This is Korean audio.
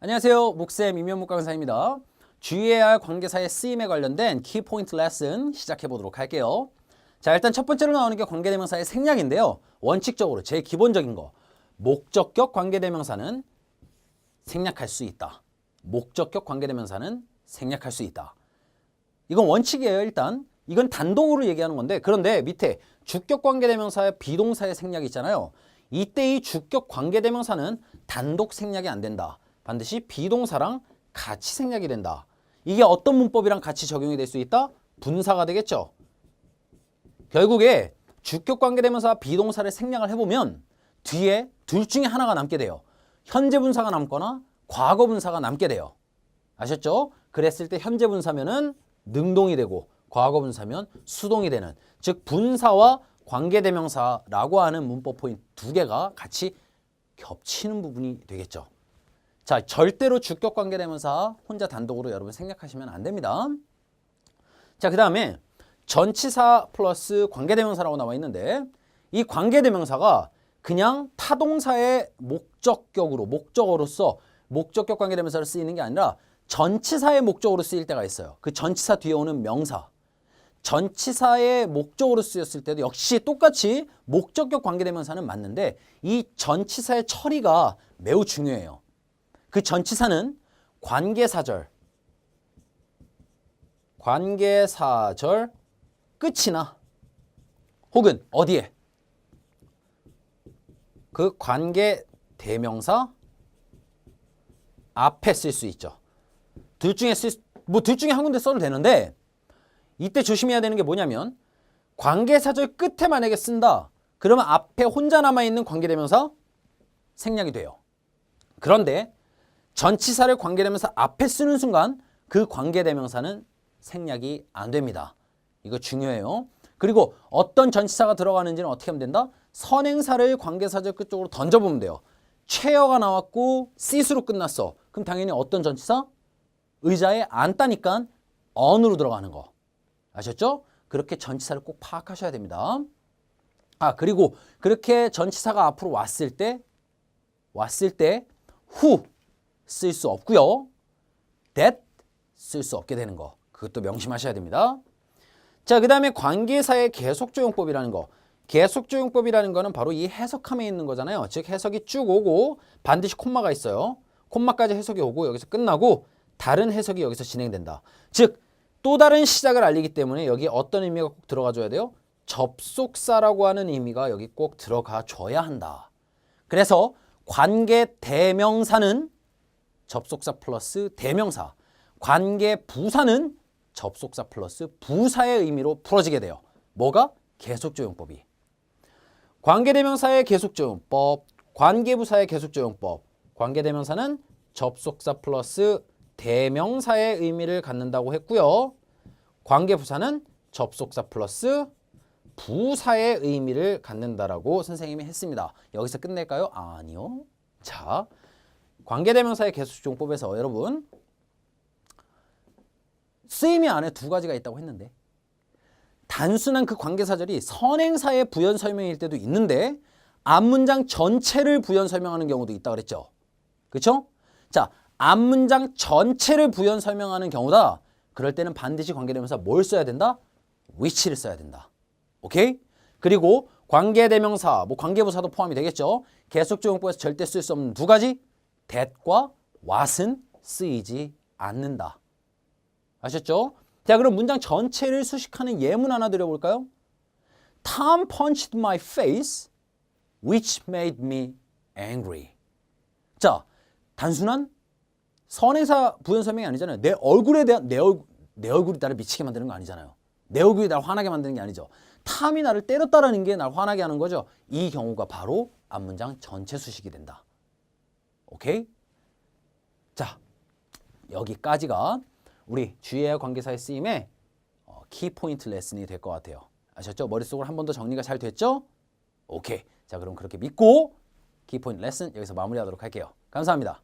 안녕하세요. 목쌤 임현묵 강사입니다. 할 관계사의 쓰임에 관련된 키포인트 레슨 시작해 보도록 할게요. 자, 일단 첫 번째로 나오는 게 관계대명사의 생략인데요. 원칙적으로 제일 기본적인 거. 목적격 관계대명사는 생략할 수 있다. 목적격 관계대명사는 생략할 수 있다. 이건 원칙이에요, 일단. 이건 단독으로 얘기하는 건데 그런데 밑에 주격 관계대명사의 비동사의 생략이 있잖아요. 이때 이 주격 관계대명사는 단독 생략이 안 된다. 반드시 비동사랑 같이 생략이 된다. 이게 어떤 문법이랑 같이 적용이 될 수 있다? 분사가 되겠죠. 결국에 주격 관계대명사 비동사를 생략을 해보면 뒤에 둘 중에 하나가 남게 돼요. 현재 분사가 남거나 과거 분사가 남게 돼요. 아셨죠? 그랬을 때 현재 분사면은 능동이 되고 과거 분사면 수동이 되는 즉 분사와 관계대명사라고 하는 문법 포인트 두 개가 같이 겹치는 부분이 되겠죠. 자, 절대로 주격 관계 대명사 혼자 단독으로 여러분 생략하시면 안 됩니다. 자, 그 다음에 전치사 플러스 관계 대명사라고 나와 있는데 이 관계 대명사가 그냥 타동사의 목적격으로 목적어로서 목적격 관계 대명사로 쓰이는 게 아니라 전치사의 목적으로 쓰일 때가 있어요. 그 전치사 뒤에 오는 명사. 전치사의 목적으로 쓰였을 때도 역시 똑같이 목적격 관계대명사는 맞는데 이 전치사의 처리가 매우 중요해요. 그 전치사는 관계사절, 관계사절 끝이나 혹은 어디에 그 관계 대명사 앞에 쓸 수 있죠. 둘 중에 쓸, 뭐 둘 중에 한 군데 써도 되는데 이때 조심해야 되는 게 뭐냐면 관계사절 끝에 만약에 쓴다. 그러면 앞에 혼자 남아 있는 관계대명사 생략이 돼요. 그런데 전치사를 관계대명사 앞에 쓰는 순간 그 관계대명사는 생략이 안 됩니다. 이거 중요해요. 그리고 어떤 전치사가 들어가는지는 어떻게 하면 된다? 선행사를 관계사절 끝쪽으로 던져보면 돼요. 최어가 나왔고 씰으로 끝났어. 그럼 당연히 어떤 전치사? 의자에 앉다니까 on으로 들어가는 거. 아셨죠? 그렇게 전치사를 꼭 파악하셔야 됩니다. 아, 그리고 그렇게 전치사가 앞으로 왔을 때 왔을 때 who 쓸 수 없고요. that 쓸 수 없게 되는 거. 그것도 명심하셔야 됩니다. 자, 그 다음에 관계사의 계속조용법이라는 거. 계속조용법이라는 거는 바로 이 해석함에 있는 거잖아요. 즉 해석이 쭉 오고 반드시 콤마가 있어요. 콤마까지 해석이 오고 여기서 끝나고 다른 해석이 여기서 진행된다. 즉 또 다른 시작을 알리기 때문에 여기 어떤 의미가 꼭 들어가 줘야 돼요? 접속사라고 하는 의미가 여기 꼭 들어가 줘야 한다. 그래서 관계 대명사는 접속사 플러스 대명사, 관계 부사는 접속사 플러스 부사의 의미로 풀어지게 돼요. 뭐가? 계속조용법이. 관계대명사의 계속조용법, 관계부사의 계속조용법. 관계대명사는 접속사 플러스 대명사의 의미를 갖는다고 했고요. 관계부사는 접속사 플러스 부사의 의미를 갖는다라고 선생님이 했습니다. 여기서 끝낼까요? 아니요. 자, 관계대명사의 계속조용법에서 여러분 쓰임이 안에 두 가지가 있다고 했는데 단순한 그 관계사절이 선행사의 부연 설명일 때도 있는데 앞문장 전체를 부연 설명하는 경우도 있다 그랬죠. 그렇죠? 자, 앞문장 전체를 부연 설명하는 경우다. 그럴 때는 반드시 관계대명사 뭘 써야 된다? which를 써야 된다. 오케이? 그리고 관계대명사, 뭐 관계부사도 포함이 되겠죠. 계속조용법에서 절대 쓸 수 없는 두 가지 that과 what은 쓰이지 않는다. 아셨죠? 자, 그럼 문장 전체를 수식하는 예문 하나 드려볼까요? Tom punched my face, which made me angry. 자, 단순한 선행사 부연 설명이 아니잖아요. 내 얼굴에 대한 내, 얼, 내 얼굴이 나를 미치게 만드는 거 아니잖아요. 내 얼굴이 나를 화나게 만드는 게 아니죠. 탐이 나를 때렸다라는 게 나를 화나게 하는 거죠. 이 경우가 바로 앞문장 전체 수식이 된다. 오케이? 자, 여기까지가 우리 주의해야 관계사의 쓰임의 어, 키포인트 레슨이 될 것 같아요. 아셨죠? 머릿속으로 한 번 더 정리가 잘 됐죠? 오케이. 자, 그럼 그렇게 믿고 키포인트 레슨 여기서 마무리하도록 할게요. 감사합니다.